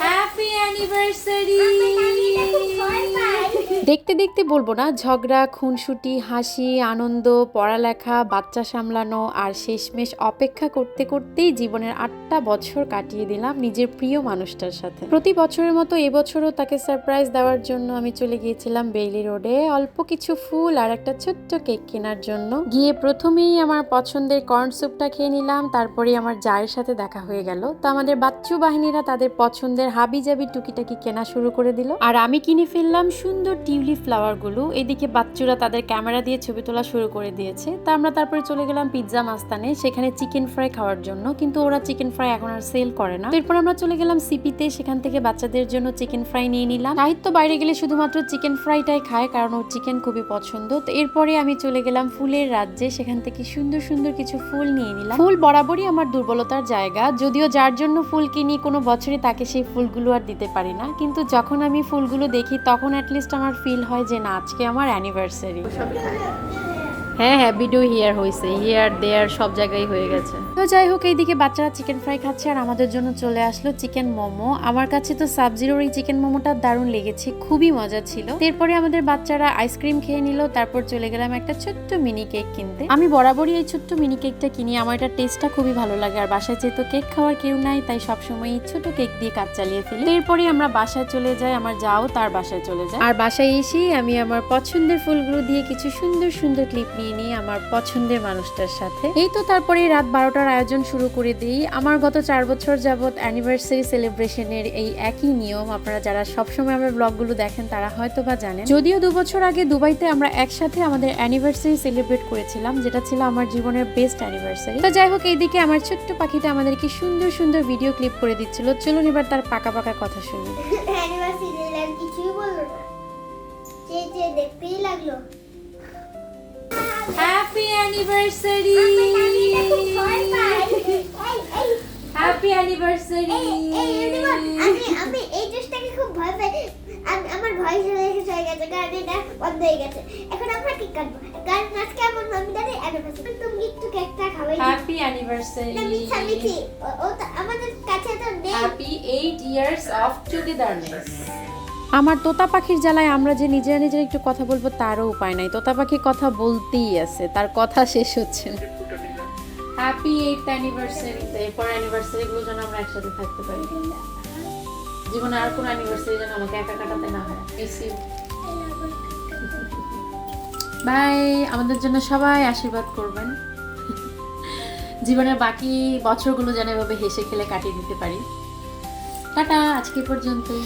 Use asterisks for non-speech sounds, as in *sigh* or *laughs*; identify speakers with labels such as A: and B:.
A: Happy anniversary
B: দেখতে দেখতে বলব না, ঝগড়া, খুনসুটি, হাসি, আনন্দ, পড়ালেখা, বাচ্চা সামলানো আর শেষমেশ অপেক্ষা করতে করতেই জীবনের আটটা বছর কাটিয়ে দিলাম নিজের প্রিয় মানুষটার সাথে। প্রতি বছরের মতো এবছরও তাকে সারপ্রাইজ দেওয়ার জন্য আমি চলে গিয়েছিলাম বেইলি রোডে অল্প কিছু ফুল আর একটা ছোট্ট কেক কেনার জন্য। গিয়ে প্রথমেই আমার পছন্দের কর্ন স্যুপটা খেয়ে নিলাম তারপরে আমার জায়ের সাথে দেখা হয়ে গেল। তো আমাদের বাচ্চু বাহিনীরা তাদের পছন্দের হাবি জাবি টুকিটাকি কেনা শুরু করে দিল। আর আমি কিনে ফেললাম সুন্দর টিউলিপ ফ্লাওয়ারগুলো, এদিকে বাচ্চুরা তাদের ক্যামেরা দিয়ে ছবি তোলা শুরু করে দিয়েছে। তা আমরা তারপরে চলে গেলাম পিৎজা মাস্তানে, সেখানে চিকেন ফ্রাই খাওয়ার জন্য, কিন্তু ওরা চিকেন ফ্রাই এখন আর সেল করে না। এরপর আমরা চলে গেলাম সিপিতে, সেখান থেকে বাচ্চাদের জন্য চিকেন ফ্রাই নিয়ে নিলাম। সাহিত্য বাইরে গেলে শুধুমাত্র চিকেন ফ্রাইটাই খায়, কারণ ওর চিকেন খুবই পছন্দ। তো এরপরে আমি চলে গেলাম ফুলের রাজ্যে, সেখান থেকে সুন্দর সুন্দর কিছু ফুল নিয়ে নিলাম। ফুল বরাবরই আমার দুর্বলতার জায়গা, যদিও যার জন্য ফুল কিনি, কোনো বছরে তাকে সেই ফুলগুলো আর দিতে পারি না। কিন্তু যখন আমি ফুলগুলো দেখি, তখন অ্যাটলিস্ট আমার ফিল হয় যে না আজকে আমার অ্যানিভার্সারি হ্যাঁ হ্যাঁ ভিডিও হিয়ার হয়েছে হিয়ার দেয়ার সব জায়গায় হয়ে গেছে। তো যাই হোক এইদিকে বাচ্চারা চিকেন ফ্রাই খাচ্ছে আর আমাদের জন্য চলে আসলো চিকেন মোমো। আমার কাছে তো সাবজিরোর এই চিকেন মোমোটা দারুণ লেগেছে খুবই মজা ছিল। এরপরে আমাদের বাচ্চারা আইসক্রিম খেয়ে নিল তারপর চলে গেলাম একটা ছোট্ট মিনি কেক কিনতে। আমি বরাবরই এই ছোট্ট মিনি কেকটা কিনি আমার এটা টেস্টটা খুবই ভালো লাগে। আর বাসায় যেহেতু কেক খাওয়ার কেউ নাই তাই সবসময় এই ছোট কেক দিয়ে কাজ চালিয়ে ফেলি। এরপরে আমরা বাসায় চলে যাই আমার যাও তার বাসায় চলে যায়। আর বাসায় এসেই আমি আমার পছন্দের ফুলগুলো দিয়ে কিছু সুন্দর সুন্দর ক্লিপ নিয়ে নিই আমার পছন্দের মানুষটার সাথে। এই তো তারপরে রাত বারোটার আয়োজন শুরু করে দিই। আমার গত চার বছর যাবৎ অ্যানিভার্সারি সেলিব্রেশনের এই একই নিয়ম। আপনারা যারা সবসময় আমার ব্লগগুলো দেখেন, তারা হয়তো বা জানেন। যদিও দু বছর আগে দুবাইতে আমরা একসাথে আমাদের অ্যানিভার্সারি সেলিব্রেট করেছিলাম, যেটা ছিল আমার জীবনের বেস্ট অ্যানিভার্সারি তো যাই হোক, এইদিকে আমার ছোট্ট পাখিটা আমাদেরকে সুন্দর সুন্দর ভিডিও ক্লিপ করে দিচ্ছিল। চলুন এবার তার পাকা পাকা কথা শুনি। *laughs*
C: অ্যানিভার্সারি কিছুই বলল না। যে দেখতেই লাগল।
A: হ্যাপি অ্যানিভার্সারি হ্যাপি অ্যানিভার্সারি
C: আমি আমি এই ড্রেসটাকে খুব ভয় পাই আমার ভয় চলে গেছে হয়ে গেছে কারণ এটা বন্ধ হয়ে গেছে এখন আমরা কেক কাটবো কারণ আজকে আমার মামি দাদি অ্যানিভার্সারি তুমি একটু কেকটা খাওয়াই
A: হ্যাপি অ্যানিভার্সারি
C: মিথ্যা ও- ও আমাদের কাছে তো নেই।
A: হ্যাপি 8 ইয়ার্স অফ টুগেদারনেস
B: আমার তোতা পাখির জ্বালায় আমরা যে নিজেরা নিজেরা একটু কথা বলব তারও উপায় নাই। তোতা পাখি কথা বলতেই আছে, তার কথা শেষ হচ্ছে না।
A: হ্যাপি 8th অ্যানিভার্সারি এরপর অ্যানিভার্সারি গুলো যেন আমরা একসাথে থাকতে পারি। জীবনে আর কোনো অ্যানিভার্সারি যেন আমাকে একা কাটাতে না হয়। বাই আমাদের জন্য সবাই আশীর্বাদ করবেন। জীবনের বাকি বছরগুলো যেন এভাবে হেসে খেলে কাটিয়ে দিতে পারি। টাটা, আজকে পর্যন্তই।